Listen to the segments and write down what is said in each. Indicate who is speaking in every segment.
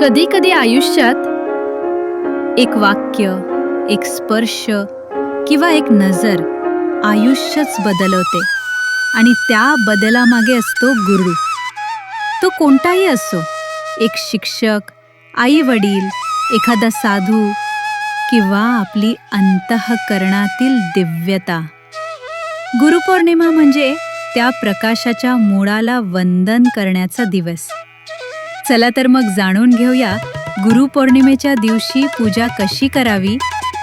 Speaker 1: कधी कधी आयुष्यात एक वाक्य एक स्पर्श किंवा एक नजर आयुष्यच बदलवते. आणि त्या बदलामागे असतो गुरु. तो कोणताही असो एक शिक्षक आई वडील एखादा साधू किंवा आपली अंतःकरणातील दिव्यता. गुरुपौर्णिमा म्हणजे त्या प्रकाशाच्या मुळाला वंदन करण्याचा दिवस. चला तर मग जाणून घेऊया गुरुपौर्णिमेच्या दिवशी पूजा कशी करावी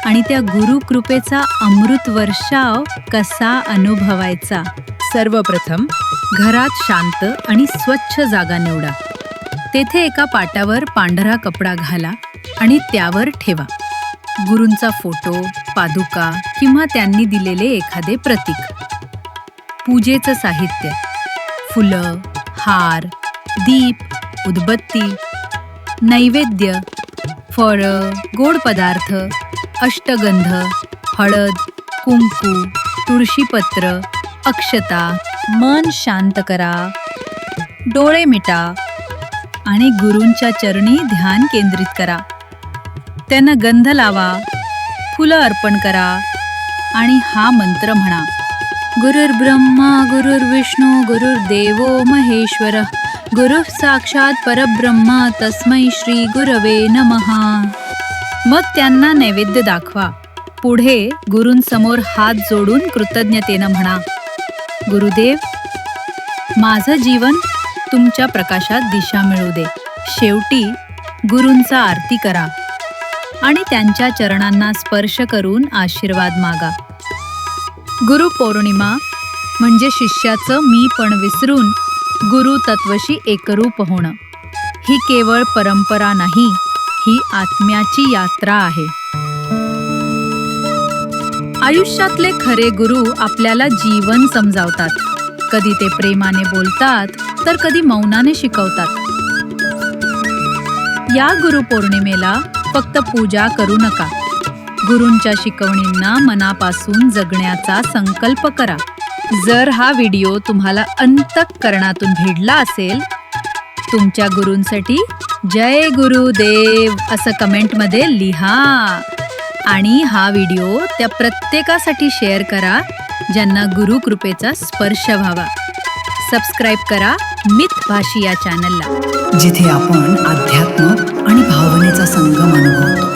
Speaker 1: आणि त्या गुरुकृपेचा अमृत वर्षाव कसा अनुभवायचा. सर्वप्रथम घरात शांत आणि स्वच्छ जागा निवडा. तेथे एका पाटावर पांढरा कपडा घाला आणि त्यावर ठेवा. गुरूंचा फोटो पादुका किंवा त्यांनी दिलेले एखादे प्रतीक. पूजेचं साहित्य. फुलं हार दीप उदबत्ती नैवेद्य फळं गोड पदार्थ अष्टगंध हळद कुंकू तुळशीपत्र अक्षता मन शांत करा डोळे मिटा आणि गुरूंच्या चरणी ध्यान केंद्रित करा. त्यांना गंध लावा फुलं अर्पण करा आणि हा मंत्र म्हणा. गुरुर्ब्रह्मा गुरुर्विष्णू गुरुर्देवो महेश्वर. गुरु साक्षात परब्रह्मा तस्मै श्री गुरवे नमहा मग त्यांना नैवेद्य दाखवा. पुढे गुरूंसमोर हात जोडून कृतज्ञतेनं म्हणा गुरुदेव माझं जीवन तुमच्या प्रकाशात दिशा मिळू दे. शेवटी गुरूंचा आरती करा आणि त्यांच्या चरणांना स्पर्श करून आशीर्वाद मागा. गुरुपौर्णिमा म्हणजे शिष्याचं मी पण विसरून गुरु तत्वशी एकरूप होणं. ही केवळ परंपरा नाही ही आत्म्याची यात्रा आहे. आयुष्यातले खरे गुरु आपल्याला जीवन समजावतात. कधी ते प्रेमाने बोलतात तर कधी मौनाने शिकवतात. या गुरुपौर्णिमेला फक्त पूजा करू नका. गुरूंच्या शिकवणींना मनापासून जगण्याचा संकल्प करा. जर हा व्हिडिओ तुम्हाला अंतःकरणातून भिडला असेल तुमच्या गुरूंसाठी जय गुरुदेव असं कमेंटमध्ये लिहा. आणि हा व्हिडिओ त्या प्रत्येकासाठी शेअर करा ज्यांना गुरुकृपेचा स्पर्श व्हावा. सबस्क्राईब करा मिथ भाषी या चॅनलला.
Speaker 2: जिथे आपण अध्यात्म आणि भावनेचा संगम अनुभवतो.